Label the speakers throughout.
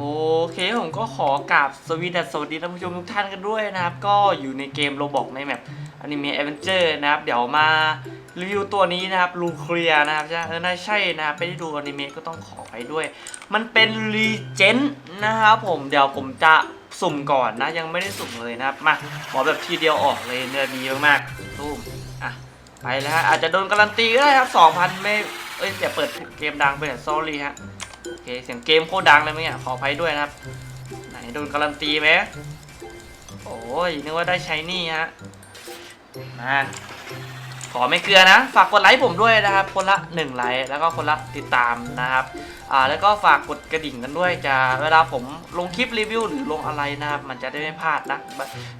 Speaker 1: โอเคผมก็ขอกราบสวีดัสสวัสดีท่านผู้ชมทุกท่านกันด้วยนะครับ ก็อยู่ในเกมโรบอกในแมปอนิเมะแอดเวนเจอร์นะครับ เดี๋ยวมารีวิวตัวนี้นะครับลูเคลียนะครับใช่เออน่าใช่นะครับไม่ได้ดูอนิเมะก็ต้องขอไปด้วย มันเป็นรีเจนนะครับผมเดี๋ยวผมจะสุ่มก่อนนะ ยังไม่ได้สุ่มเลยนะครับ มาขอแบบทีเดียวออกเลยเนื้อดีมากๆตุ้มอะไปแล้วฮะอาจจะโดนการันตีก็ได้ครับ2,000ไม่เอ้ยอย่าเปิดเกมดังไปหน่อย sorry ฮะ โอเคเสียงเกมโคตรดังเลยมั้งเนี่ยขออภัยด้วยนะครับ ไหนโดนการันตีไหมโอ้ยนึกว่าได้ใช้นี่ฮะมาขอไม่เกลือนะ ฝากกดไลค์ผมด้วยนะครับ คนละ 1 ไลค์แล้วก็คนละติดตามนะครับอ่าแล้วก็ฝากกดกระดิ่งกันด้วยจะเวลาผมลงคลิปรีวิวหรือลงอะไรนะครับ มันจะได้ไม่พลาดนะ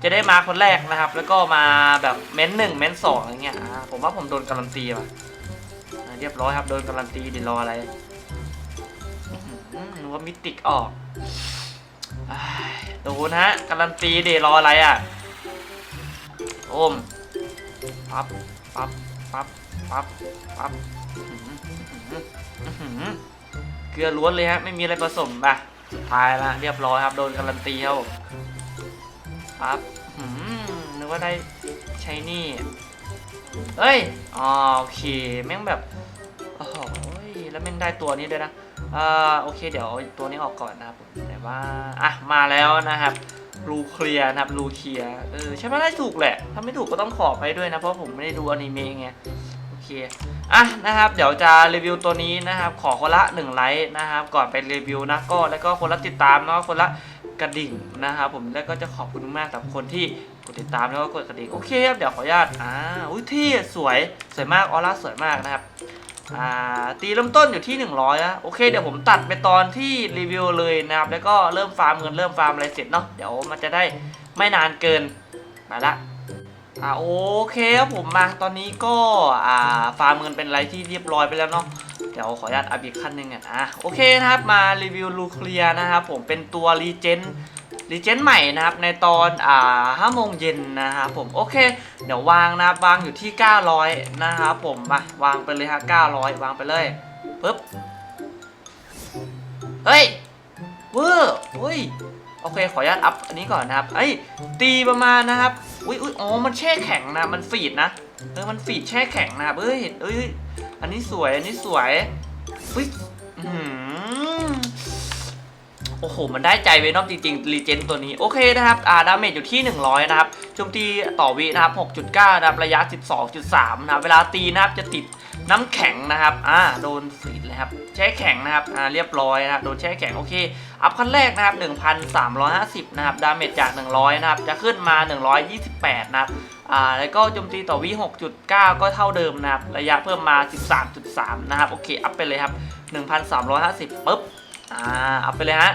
Speaker 1: จะได้มาคนแรกนะครับ แล้วก็มาแบบเม้นหนึ่งเม้นสองอะไรเงี้ยผมว่าผมโดนการันตีว่ะอ่าเรียบร้อยครับโดนการันตีดิรออะไร ว่ามิติกออกดูนะฮะการันตีเดรออะไรอะโอมปั๊บปั๊บปั๊บปั๊บปั๊บเกลือล้วนเลยฮะไม่มีอะไรผสมป่ะสุดท้ายละเรียบร้อยครับ โดนการันตีครับปั๊บนึกว่าได้ใช้นี่เฮ้ยอ๋อโอเค แม่งแบบ โอ้โหแล้วแม่งได้ตัวนี้ด้วยนะ อ่าโอเคเดี๋ยวเอาตัวนี้ออกก่อนนะครับผมแต่ว่าอะมาแล้วนะครับรูเคลียนะครับรูเคลียเออใช่ไหมได้ถูกแหละ ถ้าไม่ถูกก็ต้องขอไปด้วยนะเพราะผมไม่ได้ดูอนิเมะไงโอเคอะนะครับเดี๋ยวจะรีวิวตัวนี้นะครับ ขอคนละ1ไลค์นะครับ ก่อนไปรีวิวนะก็แล้วก็คนละติดตามแล้วก็คนละกระดิ่งนะครับผมแล้วก็จะขอบคุณมากสำหรับคนที่กดติดตามแล้วก็กดกระดิ่งโอเคครับเดี๋ยวขออนุญาตอ่าอุ้ยที่สวยสวยมากออร่าสวยมากนะครับ อ่าตีเริ่มต้นอยู่ที่ 100นะโอเคเดี๋ยวผมตัดไปตอนที่รีวิวเลยนะครับแล้วก็เริ่มฟาร์มเงินเริ่มฟาร์มอะไรเสร็จเนาะเดี๋ยวมันจะได้ไม่นานเกินมาละอ่าโอเคครับผมมาตอนนี้ก็อ่าฟาร์มเงินเป็นอะไรที่เรียบร้อยไปแล้วเนาะเดี๋ยวขออนุญาตอัพอีกขั้นหนึ่งอะอะโอเคนะครับมารีวิวลูเคลียนะครับผมเป็นตัวรีเจน รีเจนใหม่นะครับในตอนอ่าห้าโมงเย็นนะครับผมโอเค เดี๋ยววางนะครับวางอยู่ที่ 900 นะครับผมมาวางไปเลยฮะ900 วางไปเลยปึ๊บเฮ้ยเวอร์เฮ้ยโอเคขออนุญาตอัพอันนี้ก่อนนะครับเอ้ตีประมาณนะครับอุ้ยอุ้ยอ๋อมันแช่แข็งนะมันฟีดนะเออมันฟีดแช่แข็งนะครับเอ้ยเอ้ยอันนี้สวยอันนี้สวยอุ้ยอื้อหือ โอ้โห มันได้ใจเวนอมจริงๆรีเจนตัวนี้ โอเคนะครับ อ่า ดาเมจอยู่ที่ 100 นะครับโจมตีต่อวินะครับ 6.9 นะครับ ระยะ 12.3 นะครับ เวลาตีนะครับ จะติดน้ำแข็งนะครับ อ่า โดนฟีดเลยครับ แช่แข็งนะครับ อ่า เรียบร้อยนะครับ โดนแช่แข็ง โอเค อัพขั้นแรกนะครับ 1,350 นะครับ ดาเมจจาก 100 นะครับ จะขึ้นมา 128 นะครับอ่าแล้วก็โจมตีต่อวิ6.9 ก็เท่าเดิมนะครับ ระยะเพิ่มมา 13.3 นะครับ โอเค อัพไปเลยครับ 1,350ปุ๊บ อ่า อัพไปเลยฮะ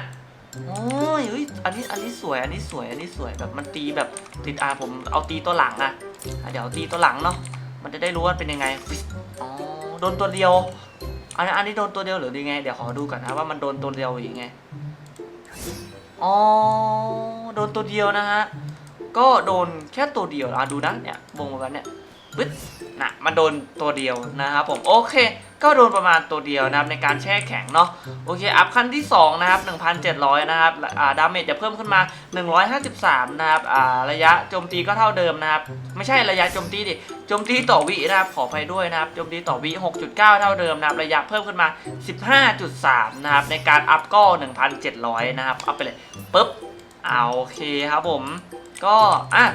Speaker 1: โอ้ยเฮ้ยอันนี้อันนี้สวยอันนี้สวยอันนี้สวยแบบมันตีแบบติดอ่าผมเอาตีตัวหลังอะอะเดี๋ยวตีตัวหลังเนาะมันจะได้รู้ว่าเป็นยังไงอ๋อโดนตัวเดียว อันนี้อันนี้โดนตัวเดียวหรือยังไง เดี๋ยวขอดูก่อนนะว่ามันโดนตัวเดียวหรือยังไงอ๋อโดนตัวเดียวนะฮะก็โดนแค่ตัวเดียวอะดูนะเนี่ยวงมากันเนี่ยปึ๊ดน่ะมันโดนตัวเดียวนะครับผมโอเค ก็โดนประมาณตัวเดียวนะครับในการแช่แข็งเนาะโอเคอัพขั้นที่2นะครับ1,700นะครับอ่าดาเมจจะเพิ่มขึ้นมา 153นะครับอ่าระยะโจมตีก็เท่าเดิมนะครับไม่ใช่ระยะโจมตีดิโจมตีต่อวินะครับขอไปด้วยนะครับโจมตีต่อวิ 6.9 เท่าเดิมนะครับระยะเพิ่มขึ้นมา 15.3นะครับในการอัพก็ 1,700นะครับอัพไปเลยปุ๊บเอาโอเคครับผมก็อะ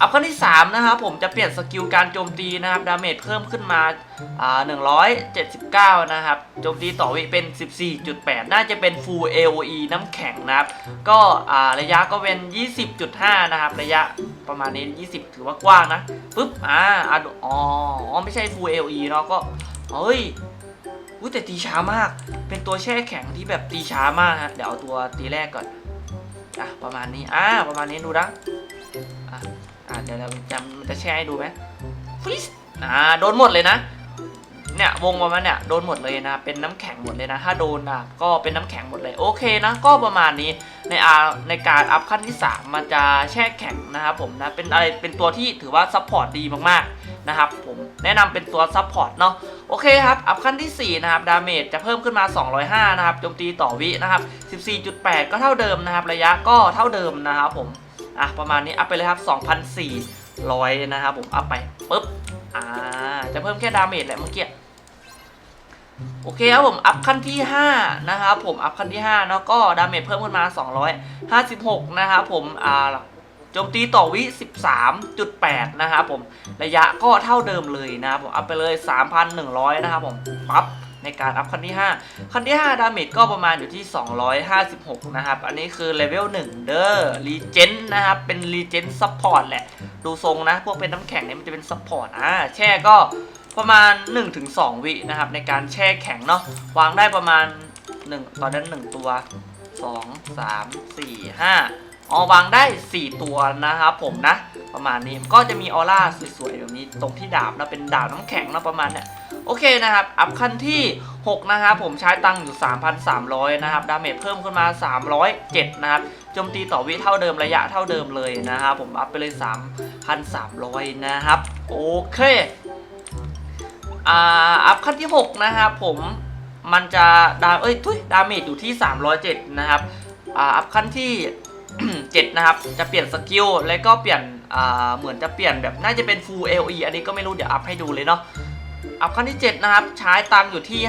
Speaker 1: อัพขั้นที่ 3 นะครับผมจะเปลี่ยนสกิลการโจมตีนะครับดาเมจเพิ่มขึ้นมาอ่า179 นะครับ โจมตีต่อวิเป็น 14.8 น่าจะเป็น full AOE น้ำแข็งนะครับ ก็อ่าระยะก็เป็น 20.5 นะครับ ระยะประมาณนี้ 20 ถือว่ากว้างนะปึ๊บอ่าอะอ๋ออ๋อไม่ใช่ full AOE เนาะก็เฮ้ยอุ้ยแต่ตีช้ามาก เป็นตัวแช่แข็งที่แบบตีช้ามากฮะ เดี๋ยวเอาตัวตีแรกก่อน อะประมาณนี้ อ่าประมาณนี้ดูนะอะ อะเดี๋ยวเราจะมันจะแช่ให้ดูไหมฟิสอ่าโดนหมดเลยนะ เนี่ยวงประมาณเนี่ยโดนหมดเลยนะ เป็นน้ำแข็งหมดเลยนะ ถ้าโดนนะก็เป็นน้ำแข็งหมดเลยโอเคนะ ก็ประมาณนี้ในอาในการอัพขั้นที่ 3 มันจะแช่แข็งนะครับผมนะเป็นอะไรเป็นตัวที่ถือว่าซัพพอร์ตดีมากๆนะครับผมแนะนำเป็นตัวซัพพอร์ตเนาะโโอเคครับ อัพขั้นที่ 4 นะครับ ดาเมจจะเพิ่มขึ้นมา 205 นะครับโจมตีต่อวินะครับ 14.8 ก็เท่าเดิมนะครับ ระยะก็เท่าเดิมนะครับผม อะประมาณนี้อัพไปเลยครับ 2,400 นะครับผมอัพไปปุ๊บอ่าจะเพิ่มแค่ดาเมจแหละเมื่อกี้โอเคครับผมอัพขั้นที่ 5 นะครับผมอัพขั้นที่5แล้วก็ดาเมจเพิ่มขึ้นมา 256 นะครับผมอ่าโจมตีต่อวิ 13.8 นะครับผม ระยะก็เท่าเดิมเลยนะครับผม อัพไปเลย 3,100 นะครับผม ปั๊บ ในการอัพขั้นที่5ขั้นที่ 5 ดาเมจก็ประมาณอยู่ที่ 256 นะครับ อันนี้คือเลเวล1เด้อรีเจนนะครับ เป็นรีเจนซัพพอร์ตแหละ ดูทรงนะ พวกเป็นน้ำแข็งเนี่ยมันจะเป็นซัพพอร์ตอ่าแช่ก็ประมาณ 1-2 วินะครับ ในการแช่แข็งเนาะวางได้ประมาณ 1 ตอนนั้น 1 ตัว 2 3 4 5อ๋อวางได้ 4 ตัวนะครับผมนะ ประมาณนี้ก็จะมีออร่าสวยๆแบบนี้ตรงที่ดาบนะเป็นดาบน้ำแข็งนะประมาณเนี้ย โอเคนะครับ อัพขั้นที่ 6 นะครับ ผมใช้ตังค์อยู่ 3,300 นะครับ ดาเมจเพิ่มขึ้นมา 307 นะครับโจมตีต่อวิเท่าเดิมระยะเท่าเดิมเลยนะครับ ผมอัพไปเลย 3,300 นะครับ โอเคอ่าอัพขั้นที่ 6 นะครับผมมันจะดาเอ้ยทุยดาเมจอยู่ที่ 307 นะครับอ่าอัพขั้นที่7นะครับ จะเปลี่ยนสกิล แล้วก็เปลี่ยน อ่า เหมือนจะเปลี่ยนแบบ น่าจะเป็น full LE อันนี้ก็ไม่รู้ เดี๋ยวอัพให้ดูเลยเนาะ อัพขั้นที่ 7 นะครับ ใช้ตังอยู่ที่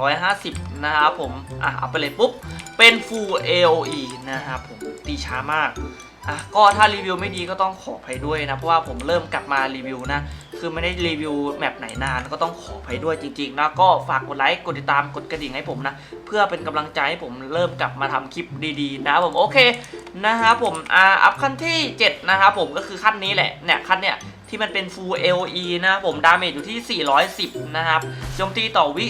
Speaker 1: 5,250 นะครับผม อะเอาไปเลยปุ๊บ เป็น full AOE นะครับผมตีช้ามาก อะก็ถ้ารีวิวไม่ดีก็ต้องขออภัยด้วยนะ เพราะว่าผมเริ่มกลับมารีวิวนะ คือไม่ได้รีวิวแมปไหนนานก็ต้องขออภัยด้วยจริงๆนะ ก็ฝากกดไลค์กดติดตามกดกระดิ่งให้ผมนะ เพื่อเป็นกำลังใจให้ผมเริ่มกลับมาทำคลิปดีๆ นะผมโอเคนะครับผมอ่าอัพขั้นที่ 7 นะครับผมก็คือขั้นนี้แหละเนี่ยขั้นเนี่ย ที่มันเป็น full LE นะครับผมดาเมจอยู่ที่ 410 นะครับโจมตีต่อวิ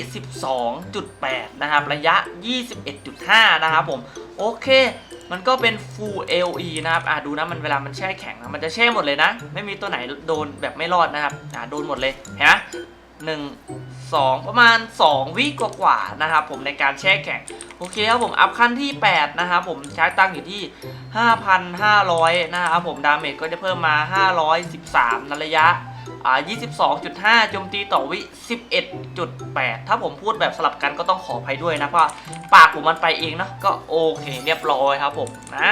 Speaker 1: 12.8 นะครับ ระยะ 21.5 นะครับผม โอเค มันก็เป็น full LE นะครับ อ่าดูนะมันเวลามันแช่แข็งนะมันจะแช่หมดเลยนะ ไม่มีตัวไหนโดนแบบไม่รอดนะครับ อ่าโดนหมดเลยเห็นไหม หนึ่งสองประมาณ 2 วิกว่าๆนะครับผมในการแช่แข็ง โอเคครับผมอัพขั้นที่ 8 นะครับผมใช้ตังอยู่ที่ 5,500 นะครับผมดาเมจก็จะเพิ่มมา 513ในระยะอ่า22.5 โจมตีต่อวิ 11.8 ถ้าผมพูดแบบสลับกันก็ต้องขออภัยด้วยนะ เพราะปากผมมันไปเองนะก็โอเคเรียบร้อยครับผมนะ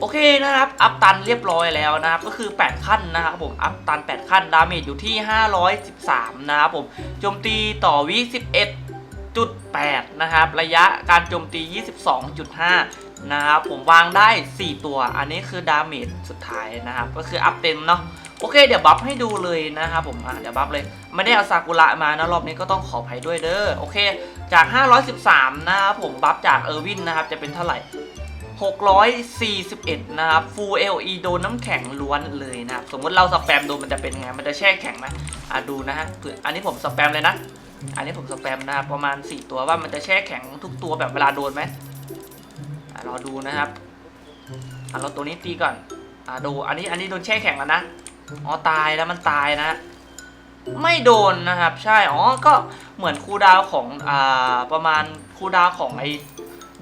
Speaker 1: โอเคนะครับ อัพตันเรียบร้อยแล้วนะครับ ก็คือ 8 ขั้นนะครับผม อัพตัน 8 ขั้น ดาเมจอยู่ที่ 513 นะครับผม โจมตีต่อวิ11.8 นะครับ ระยะการโจมตี 22.5 นะครับผมวางได้ 4 ตัว อันนี้คือดาเมจสุดท้ายนะครับ ก็คืออัพเต็มเนาะโอเค เดี๋ยวบัฟให้ดูเลยนะครับผมอะเดี๋ยวบัฟเลย ไม่ได้เอาซากุระมานะรอบนี้ก็ต้องขออภัยด้วยเด้อ โอเค จาก 513 นะครับผม บัฟจากเออร์วินนะครับ จะเป็นเท่าไหร่ 641 นะครับ Full LE โดนน้ำแข็งล้วนเลยนะครับ สมมติเราสแปมโดนมันจะเป็นไง มันจะแช่แข็งไหมอะดูนะฮะอันนี้ผมสแปมเลยนะ อันนี้ผมสแปมนะครับ ประมาณ 4 ตัวว่ามันจะแช่แข็งทุกตัวแบบเวลาโดนไหมอะรอดูนะครับอะเราตัวนี้ตีก่อน อะดู อันนี้ อันนี้โดนแช่แข็งแล้วนะ อ๋อ ตายแล้วมันตายนะ ไม่โดนนะครับ ใช่ อ๋อ ก็เหมือนคูดาวของ อ่า ประมาณคูดาวของไอ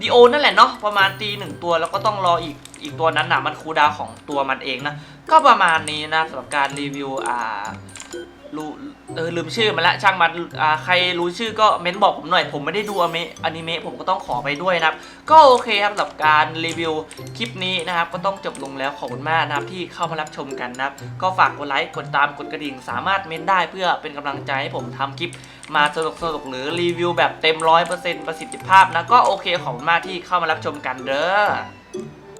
Speaker 1: ดีโอนั่นแหละเนาะประมาณตีหนึ่งตัวแล้วก็ต้องรออีกอีกตัวนั้นนะมันคูดาวของตัวมันเองนะ ก็ประมาณนี้นะสำหรับการรีวิวอ่า รู้เออลืมชื่อมันละช่างมันอ่าใครรู้ชื่อก็เม้นบอกผมหน่อย ผมไม่ได้ดูอเมะอนิเมะผมก็ต้องขอไปด้วยนะครับ ก็โอเคครับสำหรับการรีวิวคลิปนี้นะครับ ก็ต้องจบลงแล้วขอบคุณมากนะครับที่เข้ามารับชมกันนะครับ ก็ฝากกดไลค์กดตามกดกระดิ่ง สามารถเม้นได้เพื่อเป็นกำลังใจให้ผมทำคลิปมาสนุกสนุกหรือรีวิวแบบเต็มร้อยเปอร์เซ็นต์ประสิทธิภาพนะก็โอเคขอบคุณมากที่เข้ามารับชมกันเด้อ